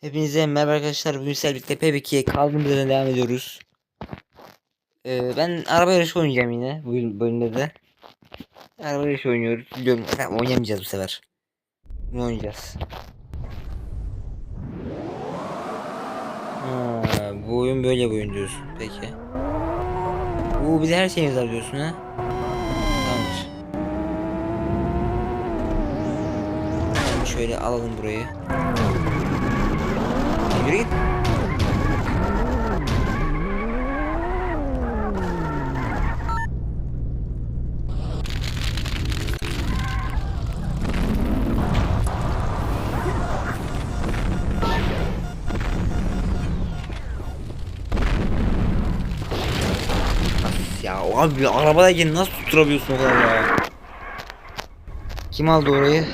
Hepinize merhaba arkadaşlar. Bugün sizlerle birlikte PB2'ye kaldığımız yerden devam ediyoruz. Ee, ben araba yarışı oynayacağım yine bu bölümde de. Araba yarışı oynuyoruz. Biliyorum ha, oynamayacağız bu sefer. Ne oynayacağız? Ha, bu oyun böyle bir oyun diyorsun. Peki. Bu bir her şeyimiz var diyorsun ha. Tamamdır. Şöyle alalım burayı. Yürü. Ya abi arabadayken nasıl tutturabiliyorsun o kadar ya? Kim aldı orayı?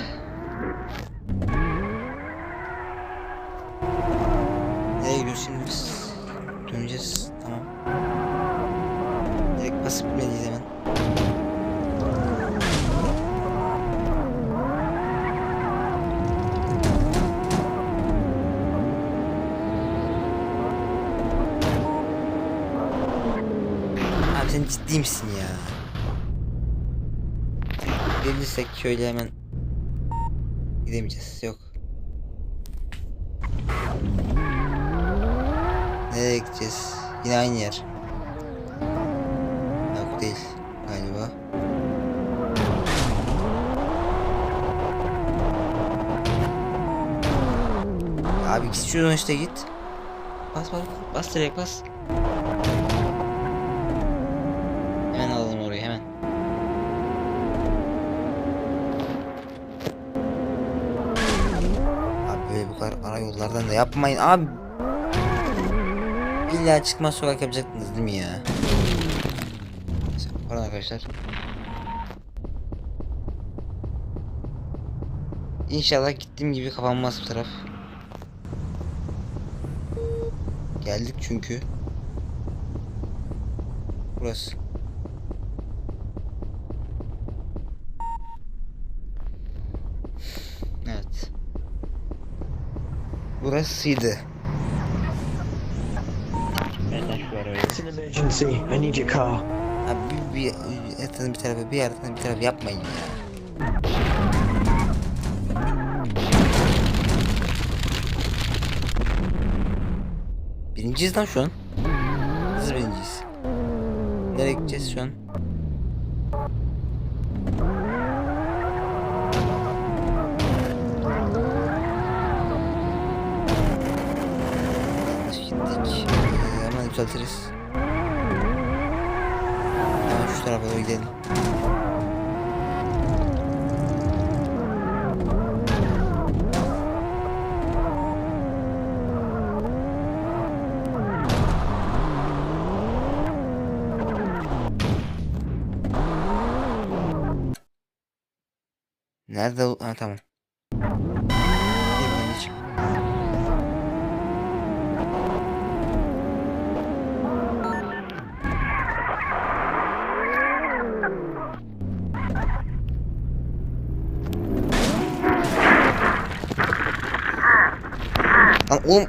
Nereye gidiyoruz şimdi biz? Döneceğiz. Tamam. Direkt basıp gitmeliyiz hemen. Abi sen ciddi misin ya? Gelirsek şöyle hemen gidemeyeceğiz. Yok. Nereye gideceğiz? Yine aynı yer. Yok değil galiba. Abi git şuradan işte git. Bas bas bas direkt bas. Hemen alalım orayı hemen. Abi böyle bu kadar ara yollardan da yapmayın abi. İlla çıkmaz sokak yapacaktınız değil mi ya? Pardon arkadaşlar. İnşallah gittiğim gibi kapanmaz bu taraf. Geldik çünkü. Burası. Evet. Burasıydı. It's. Abi bir, bir, bir, bir tarafa bir yerden bir tarafa yapmayın ya. Birinciyiz lan şu an. Hızlı birinciyiz. Nereye gideceğiz şu an? Gittik. Ee, hemen düzeltiriz. Tarafa doğru gidelim. Nerede? Ha tamam. Lan oğlum.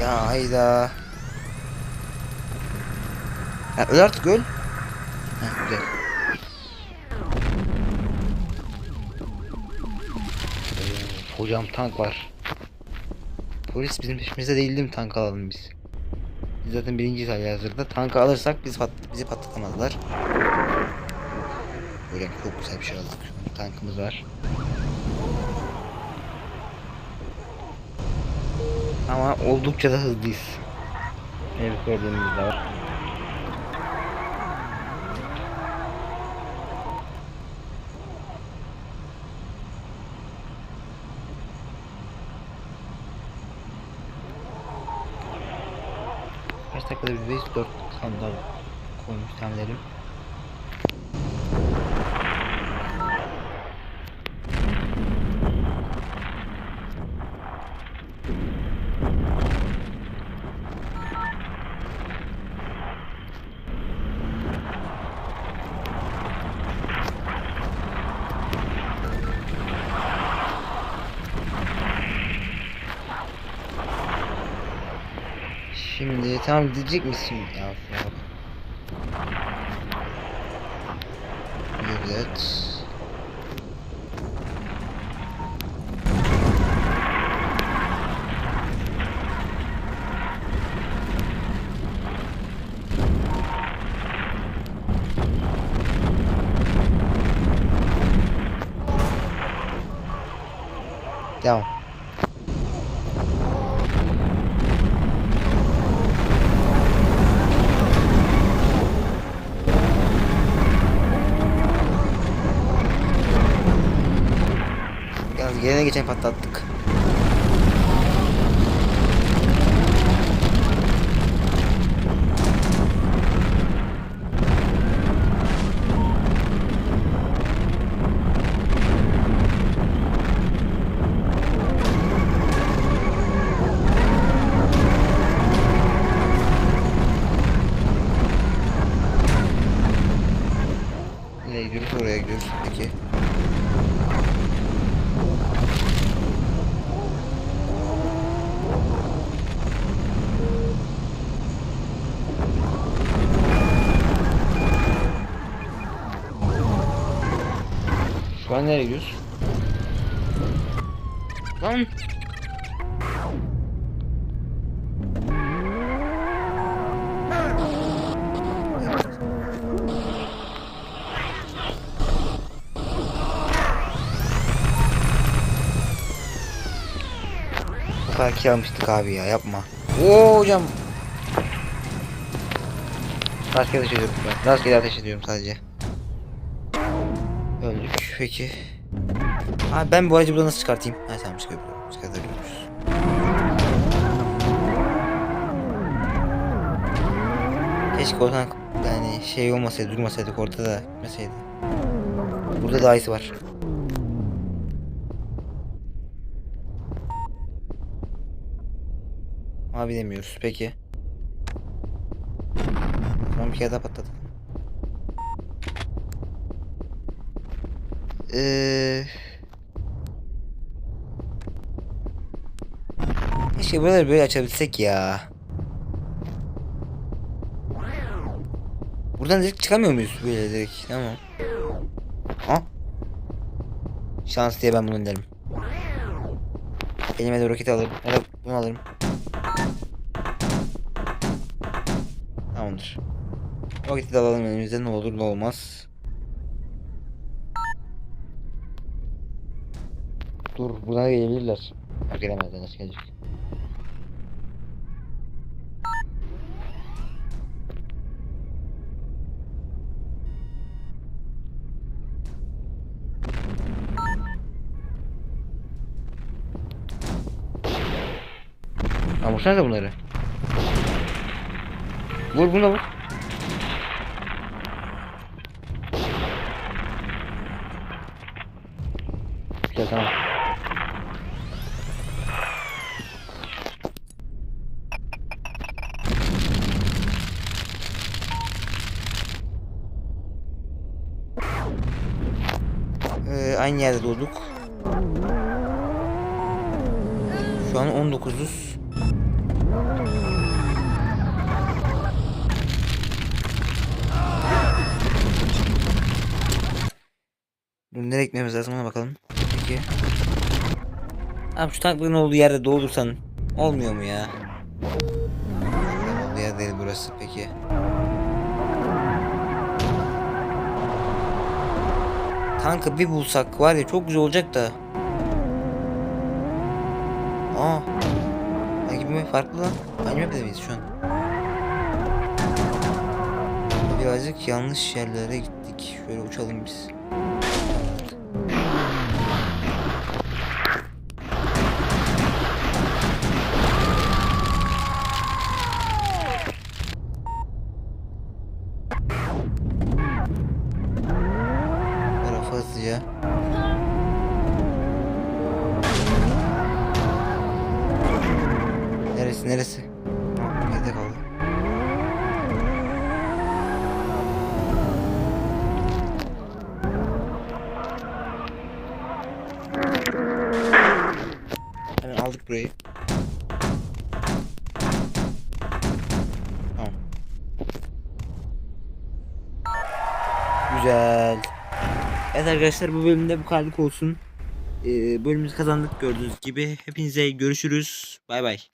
Ya hayda. Ya öl artık öl. Heh, güzel. Hocam tank var. Polis bizim peşimizde değil değil mi tank alalım biz. Biz zaten birinci hali hazırda. Tankı alırsak biz pat bizi patlatamazlar. Böyle çok güzel bir şey aldık. Tankımız var. Ama oldukça da hızlıyız. Evet de var. Kaç dakikada bir base 4 sandal koymuş tahminlerim. Tamam diyecek misin? Ya bak. Evet. Devam. Gelene geçen patlattık. Nereye gidiyoruz? Oraya gidiyoruz. Peki. Şu an nereye gidiyoruz? Lan! Kill almıştık abi ya yapma. Oo hocam. Rastgele ateş ediyorum ben. Rastgele ateş ediyorum sadece. Peki. Abi ben bu aracı buradan nasıl çıkartayım? Ha tamam çıkarabiliyorum. Çıkartabiliyoruz. Keşke oradan yani şey olmasaydı durmasaydık orada da gitmeseydi. Burada daha iyisi var. Abi demiyoruz. Peki. Tamam bir kere daha patladı. Eee... Keşke buraları böyle açabilsek ya. Buradan direkt çıkamıyor muyuz böyle direkt? Tamam. Ha? Şans diye ben bunu derim. Elime de roket alırım. Ya da bunu alırım. Tamamdır. Roketi de alalım önümüzde ne olur ne olmaz. Dur da gelebilirler. Gelemezler nasıl gelecek? Ha vursana bunları. Vur buna vur. Güzel tamam. Ee, aynı yerde doğduk. Şu an 19'uz. Dur nereye gitmemiz lazım ona bakalım. Peki. Abi şu tankların olduğu yerde doldursan olmuyor mu ya? Olduğu yer değil burası peki. Tankı bir bulsak var ya çok güzel olacak da. Aa. Bir farklı lan. Aynı map'de miyiz şu an? Birazcık yanlış yerlere gittik. Şöyle uçalım biz. Neresi? Nerede kaldı? Hemen aldık burayı. Tamam. Güzel. Evet arkadaşlar bu bölümde bu kadarlık olsun. Ee, bölümümüzü kazandık gördüğünüz gibi. Hepinize görüşürüz. Bay bay.